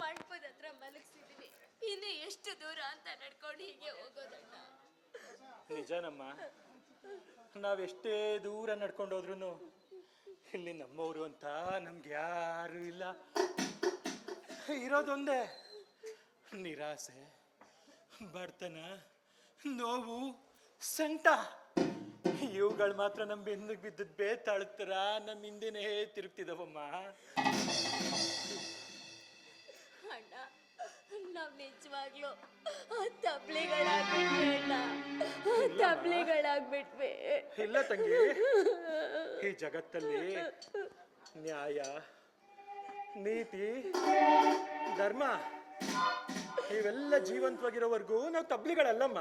ಮಂಟಪದ ಹತ್ರ ಮಲಗಿಸಿದೀನಿ ಇನ್ನು ಎಷ್ಟು ದೂರ ಅಂತ ನಡ್ಕೊಂಡು ಹೀಗೆ ಹೋಗೋದಣ್ಣ ನಿಜನಮ್ಮ ನಾವೆಷ್ಟೇ ದೂರ ನಡ್ಕೊಂಡು ಹೋದ್ರು ಇಲ್ಲಿ ನಮ್ಮವರು ಅಂತ ನಮ್ಗೆ ಯಾರು ಇಲ್ಲ. ಇರೋದೊಂದೇ ನಿರಾಸೆ ಬರ್ತನ ನೋವು ಸಂಟ ಇವುಗಳು ಮಾತ್ರ ನಮ್ಮ ಬೆನ್ನಿಗೆ ಬಿದ್ದದ್ ಬೇತಾಳ್ತಾರ ನಮ್ಮ ಹಿಂದೆನೇ ತಿರುಗ್ತಿದವಮ್ಮ. ನಾವ್ ನಿಜವಾಗ್ಲೂ ತಬ್ಲಿಗಳಾಗ್ಬಿಟ್ವಿ ಇಲ್ಲ ತಂಗಿ. ಈ ಜಗತ್ತಲ್ಲಿ ನ್ಯಾಯ ನೀತಿ ಧರ್ಮ ಇವೆಲ್ಲ ಜೀವಂತವಾಗಿರೋವರೆಗೂ ನಾವು ತಬ್ಲಿಗಳಲ್ಲಮ್ಮ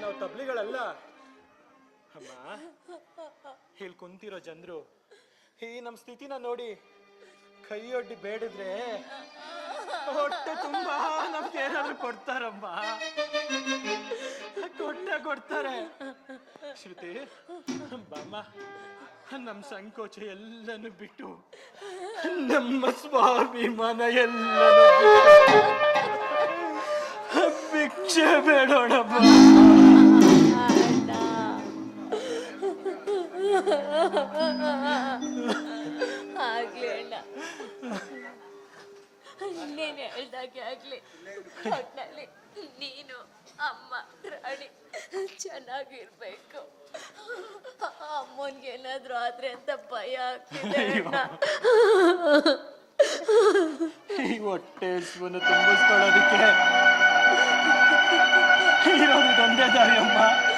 ನಾವು ತಬ್ಲಿಗಳಲ್ಲ ಅಮ್ಮ ಇಲ್ಲಿ ಕುಂತಿರೋ ಜನರು ಈ ನಮ್ಮ ಸ್ಥಿತಿನ ನೋಡಿ ಕೈಯೊಡ್ಡಿ ಬೇಡಿದ್ರೆ ಹೊಟ್ಟೆ ತುಂಬಾ ನಮ್ಗೆ ಏನಾದ್ರು ಕೊಡ್ತಾರಮ್ಮ. ಕೊಟ್ಟೆ ಕೊಡ್ತಾರೆ. ಶ್ರುತಿ, ಬಾಮ್ಮ ನಮ್ಮ ಸಂಕೋಚ ಎಲ್ಲನೂ ಬಿಟ್ಟು ನಮ್ಮ ಸ್ವಾಭಿಮಾನ ಎಲ್ಲ ಭಿಕ್ಷೆ ಅಣ್ಣ ನೀನ್ ಹೇಳ್ದಾಗೆ ಆಗ್ಲಿ. ಒಟ್ಟಿನಲ್ಲಿ ನೀನು ಅಮ್ಮ ರಾಣಿ ಚೆನ್ನಾಗಿರ್ಬೇಕು. ಅಮ್ಮನ್ಗೆ ಏನಾದ್ರೂ ಆದ್ರೆ ಅಂತ ಭಯ ಆಗ್ತಿದೆ ಅಣ್ಣ. ಈ ಹೊಟ್ಟೆ ಹಸುವನ್ನು ತುಂಬಿಸ್ಕೊಳ್ಳೋದಕ್ಕೆ ಇರೋದು ತಂದೆ ದಾರಿ ಅಮ್ಮ ಅಮ್ಮ.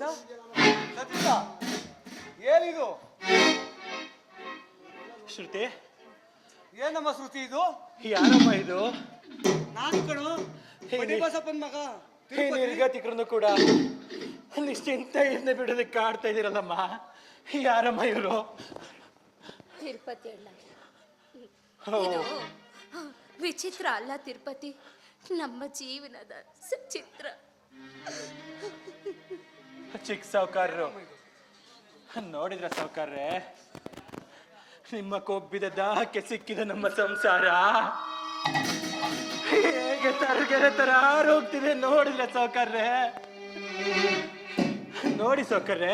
ಸತೀಶ ಸತೀಶ ಏನಿದು? ಶ್ರುತಿ? ಏನಮ್ಮ ಶ್ರುತಿ ಇದು? ಯಾರಮ್ಮ ಇದು? ನಾನು ಕಣು ಬಸಪ್ಪನ್ ಮಗ. ನಿರ್ಗತಿಕರನ್ನು ಕೂಡ. ನಿಶ್ಚಿಂತ ಹಿಂದೆ ಬಿಡೋದಕ್ಕೆ ಕಾಡ್ತಾ ಇದ್ದೀರಲ್ಲಮ್ಮ. ಯಾರಮ್ಮ ಇವರು? ತಿರುಪತಿ ಇದು ವಿಚಿತ್ರ ಅಲ್ಲ ತಿರುಪತಿ. ನಮ್ಮ ಜೀವನದ ಸಚಿತ್ರ. ಚಿಕ್ಕ ಸಾವುಕಾರರು. ನೋಡಿದ್ರ ಸಾವುಕಾರ್ರೆ? ನಿಮ್ಮ ಕೊಬ್ಬಿದ ದಾಹಕ್ಕೆ ಸಿಕ್ಕಿದ ನಮ್ಮ ಸಂಸಾರ. ಹೇಗೆ ತರಗೆರೆ ತರ ಹೋಗ್ತಿದೆ ನೋಡಿದ್ರ ಸಾವುಕಾರ್ರೆ. ನೋಡಿ ಸಾವುಕಾರ್ರೆ,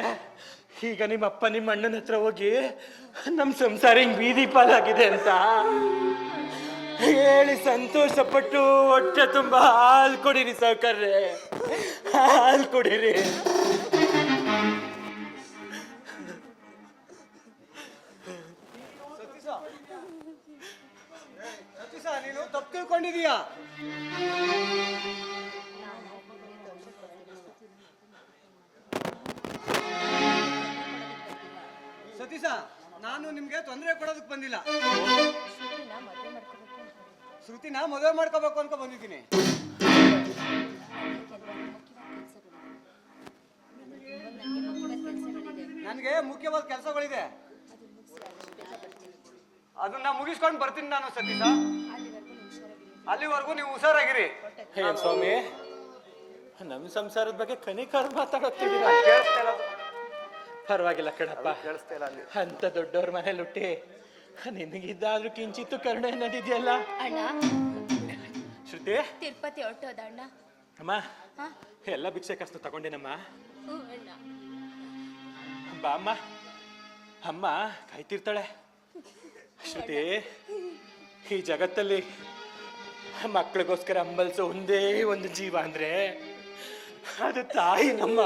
ಈಗ ನಿಮ್ಮ ಅಪ್ಪ ನಿಮ್ಮ ಅಣ್ಣನ ಹತ್ರ ಹೋಗಿ ನಮ್ಮ ಸಂಸಾರ ಹಿಂಗ್ ಬೀದಿ ಪಾಲಾಗಿದೆ ಅಂತ ಹೇಳಿ ಸಂತೋಷ ಪಟ್ಟು ಹೊಟ್ಟೆ ತುಂಬಾ ಹಾಲು ಕೊಡಿರಿ ಸಾವುಕಾರ್ರೆ. ಹಾಲು ಕೊಡಿರಿ. ತಿಳ್ಕೊಂಡಿದೀಯಾ ಸತೀಶ, ನಾನು ನಿಮ್ಗೆ ತೊಂದರೆ ಕೊಡೋದಕ್ಕೆ ಬಂದಿಲ್ಲ. ಶ್ರುತಿನ ಮದುವೆ ಮಾಡ್ಕೋಬೇಕು ಅಂತ ಬಂದಿದ್ದೀನಿ. ನನಗೆ ಮುಖ್ಯವಾದ ಕೆಲಸಗಳಿದೆ. ಅದನ್ನ ಮುಗಿಸ್ಕೊಂಡು ಬರ್ತೀನಿ ನಾನು ಸತೀಶ. ಅಲ್ಲಿವರೆಗೂ ನೀವು ಹುಷಾರಾಗಿರಿ. ಹೇ ಸ್ವಾಮಿ ನಮ್ಮ ಸಂಸಾರದ ಬಗ್ಗೆ ಕನಿಕಾರ ಮಾತಾಡೋಗ್ತಿದ್ದೀರಾ ಕೇಳಿಸ್ತಾ ಇಲ್ಲ. ಅದು. ಪರವಾಗಿಲ್ಲ ಕಣಪ್ಪ. ಕೇಳಿಸ್ತಾ ಇಲ್ಲ ಅಲ್ಲಿ. ಅಂತ ದೊಡ್ಡವ್ರ ಮನೆ ಲುಟ್ಟಿ ನಿನಗಿದ್ದಾದ್ರೂ ಕಿಂಚಿತ್ತು ಕರುಣೆ ಅನ್ನೋದಿದೆಯಲ್ಲ? ಅಣ್ಣ. ಶ್ರುತಿ? ತಿರುಪತಿ ಹೊರಟೋದ ಅಣ್ಣ? ಅಮ್ಮ ಹಾ? ಎಲ್ಲ ಭಿಕ್ಷೆ ಕಷ್ಟ ತಗೊಂಡೇನಮ್ಮ. ಹ್ಞೂ ಅಣ್ಣ. ಬಾ ಅಮ್ಮ. ಅಮ್ಮ ಕಾಯ್ತಿರ್ತಾಳೆ ಶ್ರುತಿ ಈ ಜಗತ್ತಲ್ಲಿ ಮಕ್ಕಳಿಗೋಸ್ಕರ ಅಂಬಲ್ಸೋ ಒಂದೇ ಒಂದು ಜೀವ ಅಂದ್ರೆ ಅದು ತಾಯಿ ನಮ್ಮ.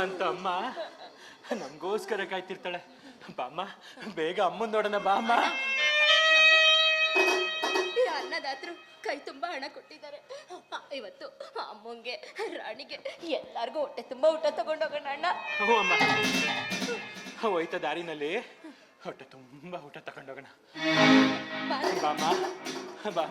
ಅಂತ ಅಮ್ಮ ನಮಗೋಸ್ಕರ ಕಾಯ್ತಿರ್ತಾಳೆ. ಬಾಮ್ಮ ಬೇಗ ಅಮ್ಮನ್ ನೋಡೋಣ ಬಾಮ್ಮ. ಅನ್ನದಾತರು ಕೈ ತುಂಬಾ ಹಣ ಕೊಟ್ಟಿದ್ದಾರೆ. ಇವತ್ತು ಅಮ್ಮಂಗೆ ರಾಣಿಗೆ ಎಲ್ಲಾರ್ಗೂ ಹೊಟ್ಟೆ ತುಂಬಾ ಊಟ ತಗೊಂಡೋಗೋಣ ಅಣ್ಣ. ಹೋಯ್ತ ದಾರಿನಲ್ಲಿ. ಹೊಟ್ಟೆ ತುಂಬ ಊಟ ತಗೊಂಡೋಗೋಣ. ಬಾಮ್ಮ. ಬಾ